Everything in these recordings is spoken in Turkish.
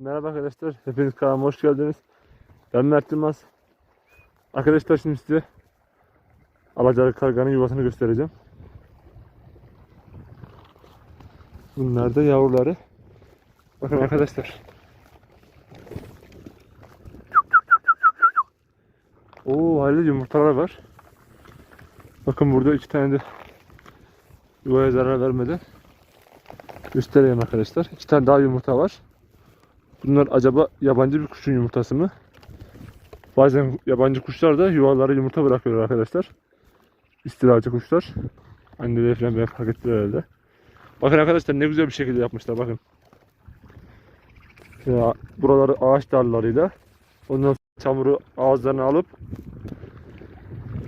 Merhaba arkadaşlar. Hepiniz kanalıma hoş geldiniz. Ben Mert Yılmaz. Arkadaşlar şimdi size Alacalı karganın yuvasını göstereceğim. Bunlar da yavruları. Bakın arkadaşlar. Oo hayli yumurtalar var. Bakın burada iki tane de yuvaya zarar vermeden göstereyim arkadaşlar. İki tane daha yumurta var. Bunlar acaba yabancı bir kuşun yumurtası mı? Bazen yabancı kuşlar da yuvalara yumurta bırakıyorlar arkadaşlar. İstilacı kuşlar. Anneleri falan ben fark ettiler herhalde. Bakın arkadaşlar ne güzel bir şekilde yapmışlar bakın. Ya, buraları ağaç dallarıyla ondan sonra çamuru ağızlarına alıp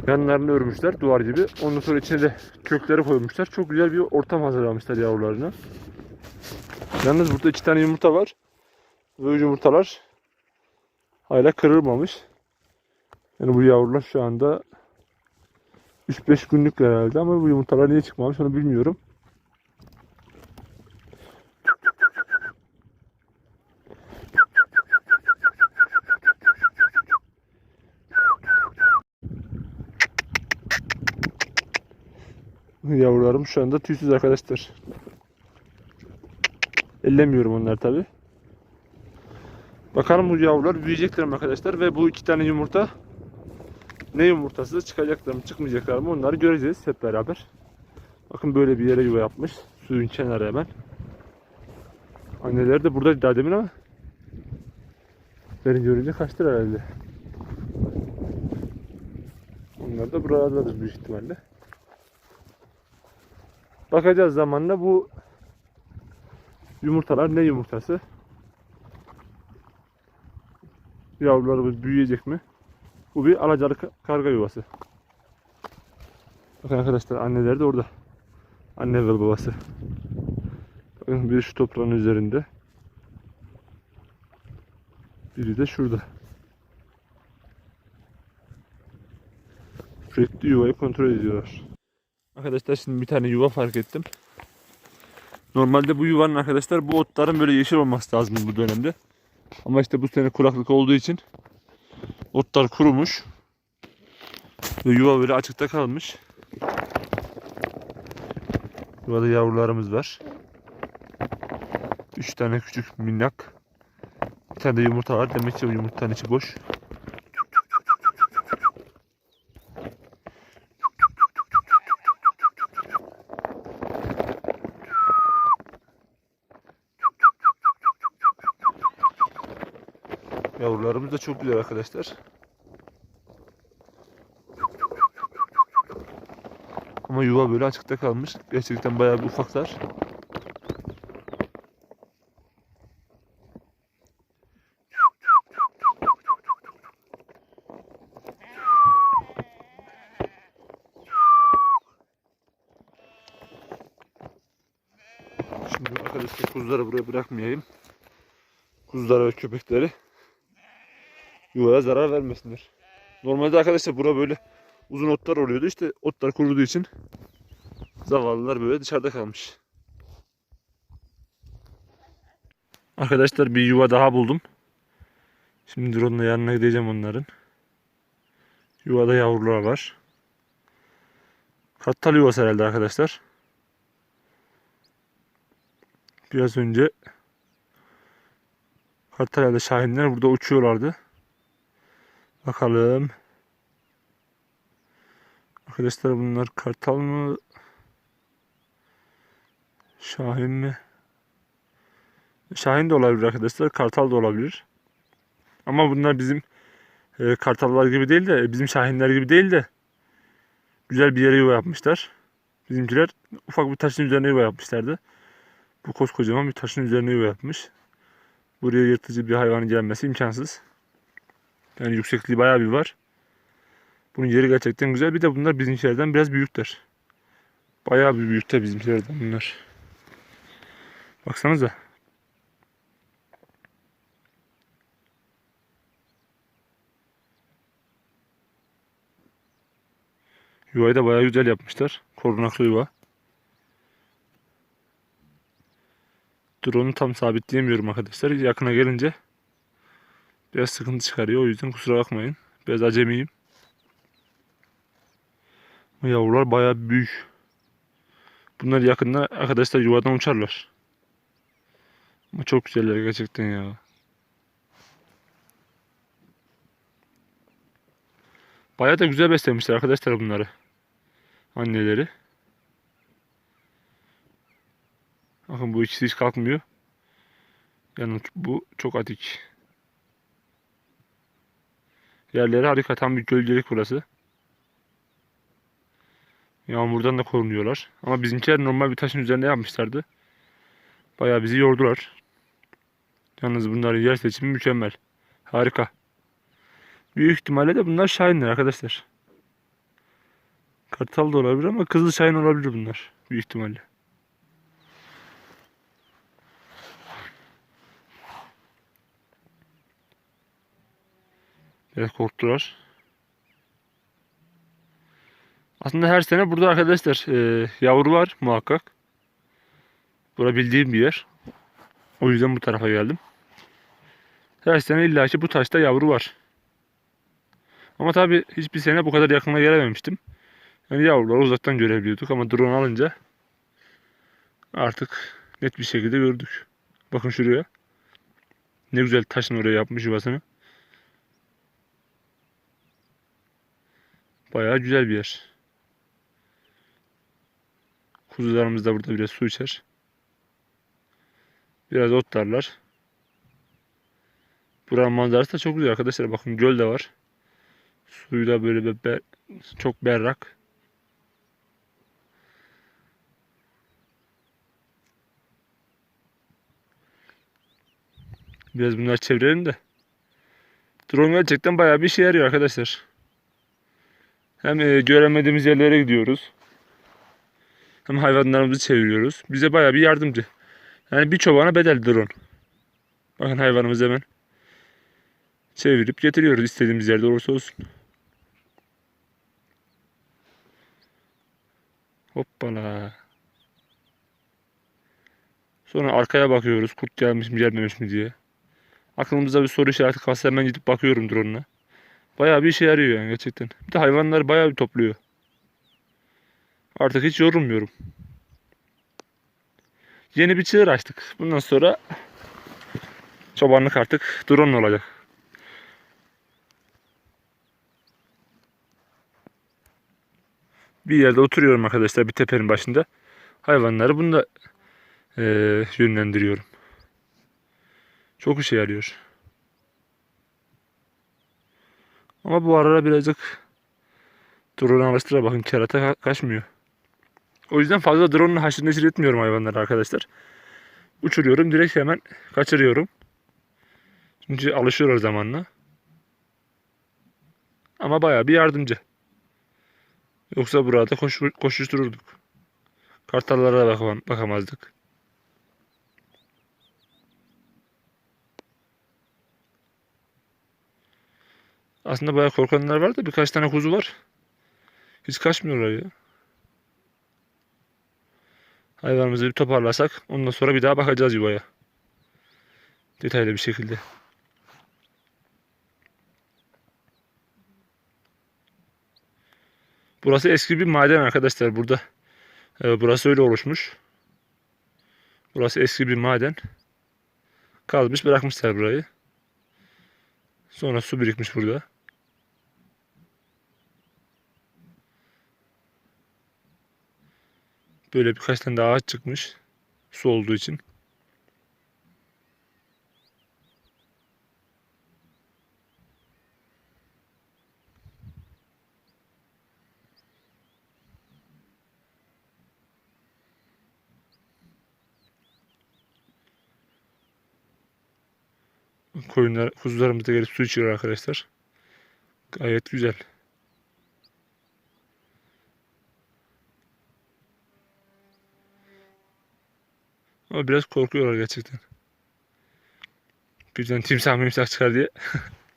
yanlarını örmüşler duvar gibi. Ondan sonra içine de kökleri koymuşlar. Çok güzel bir ortam hazırlamışlar yavrularına. Yalnız burada iki tane yumurta var. Ve yumurtalar hala kırılmamış. Yani bu yavrular şu anda 3-5 günlük herhalde ama bu yumurtalar niye çıkmamış onu bilmiyorum. Yavrularım şu anda tüysüz arkadaşlar. Ellemiyorum onları tabi. Bakalım bu yavrular büyüyecekler mi arkadaşlar ve bu iki tane yumurta ne yumurtası çıkacaklar mı çıkmayacaklar mı onları göreceğiz hep beraber. Bakın böyle bir yere yuva yapmış. Suyun kenarı hemen. Anneleri de burada daha demin ama beni görünce kaçtır herhalde. Onlar da buralardadır büyük ihtimalle. Bakacağız zamanla bu yumurtalar ne yumurtası? Yavrularımız büyüyecek mi? Bu bir alacalı ka- karga yuvası. Bakın arkadaşlar anneleri de orada. Anne ve babası. Bakın biri şu toprağın üzerinde. Biri de şurada. Sürekli yuvayı kontrol ediyorlar. Arkadaşlar şimdi bir tane yuva fark ettim. Normalde bu yuvanın arkadaşlar bu otların böyle yeşil olması lazım bu dönemde. Ama işte bu sene kuraklık olduğu için otlar kurumuş. Ve yuva böyle açıkta kalmış. Yuvada yavrularımız var. Üç tane küçük minnak. Bir tane de yumurta var. Demek ki yumurtanın içi boş. Yavrularımız da çok güzel arkadaşlar. Ama yuva böyle açıkta kalmış. Gerçekten bayağı bir ufaklar. Şimdi arkadaşlar kuzuları buraya bırakmayayım. Kuzuları ve köpekleri yuvaya zarar vermesinler. Normalde arkadaşlar bura böyle uzun otlar oluyordu. İşte otlar kuruduğu için zavallılar böyle dışarıda kalmış. Arkadaşlar bir yuva daha buldum. Şimdi drone'la yanına gideceğim onların. Yuvada yavrular var. Kartal yuvası herhalde arkadaşlar. Biraz önce kartal ya da şahinler burada uçuyorlardı. Bakalım. Arkadaşlar bunlar kartal mı? Şahin mi? Şahin de olabilir arkadaşlar. Kartal da olabilir. Ama bunlar bizim e, kartallar gibi değil de bizim şahinler gibi değil de güzel bir yere yuva yapmışlar. Bizimkiler ufak bir taşın üzerine yuva yapmışlardı. Bu koskocaman bir taşın üzerine yuva yapmış. Buraya yırtıcı bir hayvanın gelmesi imkansız. Yani yüksekliği bayağı bir var. Bunun yeri gerçekten güzel. Bir de bunlar bizimkilerden biraz büyükler. Bayağı bir büyükler bizimkilerden bunlar. Baksanıza. Yuvayı da bayağı güzel yapmışlar. Korunaklı yuva. Drone'u tam sabitleyemiyorum arkadaşlar. Yakına gelince biraz sıkıntı çıkarıyor. O yüzden kusura bakmayın. Biraz acemiyim. Bu Yavrular bayağı büyük. Bunlar yakında arkadaşlar yuvadan uçarlar. Ama çok güzeller gerçekten ya. Bayağı da güzel beslemişler arkadaşlar bunları. Anneleri. Bakın bu ikisi hiç kalkmıyor. Yani bu çok atik. Yerleri harika. Tam bir gölgelik burası. Yağmurdan da korunuyorlar. Ama bizimkiler normal bir taşın üzerinde yapmışlardı. Bayağı bizi yordular. Yalnız bunların yer seçimi mükemmel. Harika. Büyük ihtimalle de bunlar şahinler arkadaşlar. Kartal da olabilir ama kızıl şahin olabilir bunlar. Büyük ihtimalle. Biraz korktular. Aslında her sene burada arkadaşlar e, yavru var muhakkak. Bura bildiğim bir yer. O yüzden bu tarafa geldim. Her sene illaki bu taşta yavru var. Ama tabi hiçbir sene bu kadar yakına gelememiştim. Yani yavruları uzaktan görebiliyorduk ama drone alınca artık net bir şekilde gördük. Bakın şuraya. Ne güzel taşın oraya yapmış yuvasını. Bayağı güzel bir yer. Kuzularımız da burada biraz su içer. Biraz otlarlar. Buranın manzarası da çok güzel arkadaşlar. Bakın göl de var. Suyu da böyle be, be- çok berrak. Biraz bunlar çevirelim de. Drone gerçekten bayağı bir işe yarıyor arkadaşlar. Hem e, göremediğimiz yerlere gidiyoruz. Hem hayvanlarımızı çeviriyoruz. Bize bayağı bir yardımcı. Yani bir çobana bedel drone. Bakın hayvanımız hemen çevirip getiriyoruz istediğimiz yerde olursa olsun. Hoppala. Sonra arkaya bakıyoruz. Kurt gelmiş mi gelmemiş mi diye. Aklımızda bir soru işareti kalsa hemen gidip bakıyorum drone'una. Bayağı bir işe yarıyor yani gerçekten. Bir de hayvanları bayağı bir topluyor. Artık hiç yorulmuyorum. Yeni bir çığır açtık. Bundan sonra çobanlık artık drone olacak. Bir yerde oturuyorum arkadaşlar bir tepenin başında. Hayvanları bunu da eee, yönlendiriyorum. Çok işe yarıyor. Ama bu arada birazcık drone alıştıra bakın kerata ka- kaçmıyor. O yüzden fazla drone haşır neşir etmiyorum hayvanları arkadaşlar. Uçuruyorum direkt hemen kaçırıyorum. Çünkü alışıyorlar zamanla. Ama bayağı bir yardımcı. Yoksa burada koş, koşuştururduk. Kartallara da bakam- bakamazdık. Aslında bayağı korkanlar var da birkaç tane kuzu var. Hiç kaçmıyorlar ya. Hayvanımızı bir toparlasak ondan sonra bir daha bakacağız yuvaya. Detaylı bir şekilde. Burası eski bir maden arkadaşlar burada. e, burası öyle oluşmuş. Burası eski bir maden. Kalmış bırakmışlar burayı. Sonra su birikmiş burada. Böyle birkaç tane daha ağaç çıkmış. Su olduğu için. Koyunlar, kuzularımız da gelip su içiyor arkadaşlar. Gayet güzel. Ama biraz korkuyorlar gerçekten. Birden timsah mimsah çıkar diye.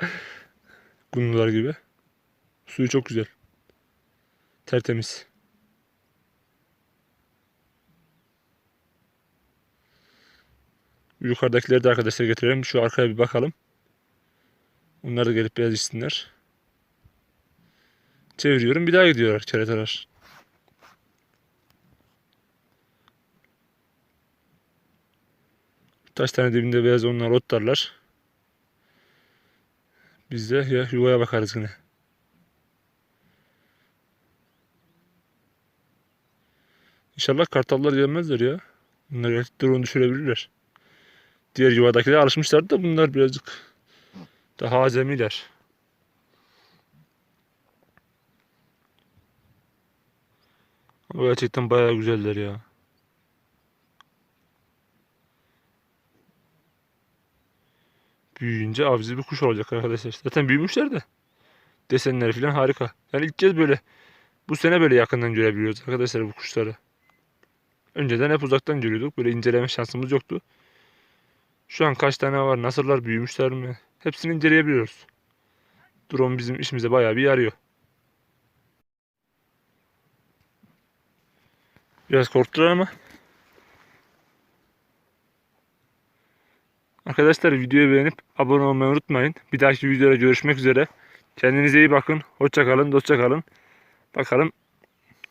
Gunlular gibi. Suyu çok güzel. Tertemiz. Yukarıdakileri de arkadaşlar getirelim. Şu arkaya bir bakalım. Onlar da gelip biraz içsinler. Çeviriyorum bir daha gidiyorlar keratalar. Taş tane dibinde beyaz onlar otlarlar. Biz de ya yuvaya bakarız yine. İnşallah kartallar gelmezler ya. Bunlar drone düşürebilirler. Diğer yuvadakiler alışmışlar da bunlar birazcık daha azemiler. Gerçekten bayağı güzeller ya. Büyüyünce avcı bir kuş olacak arkadaşlar. Zaten büyümüşler de. Desenleri falan harika. Yani ilk kez böyle bu sene böyle yakından görebiliyoruz arkadaşlar bu kuşları. Önceden hep uzaktan görüyorduk. Böyle inceleme şansımız yoktu. Şu an kaç tane var, nasıllar, büyümüşler mi? Hepsini inceleyebiliyoruz. Drone bizim işimize bayağı bir yarıyor. Biraz korktular ama. Arkadaşlar videoyu beğenip abone olmayı unutmayın. Bir dahaki videoda görüşmek üzere. Kendinize iyi bakın. Hoşça kalın, dostça kalın. Bakalım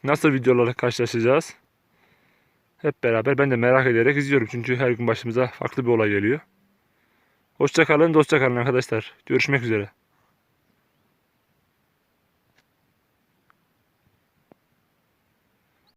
nasıl videolarla karşılaşacağız. Hep beraber ben de merak ederek izliyorum. Çünkü her gün başımıza farklı bir olay geliyor. Hoşça kalın, dostça kalın arkadaşlar. Görüşmek üzere.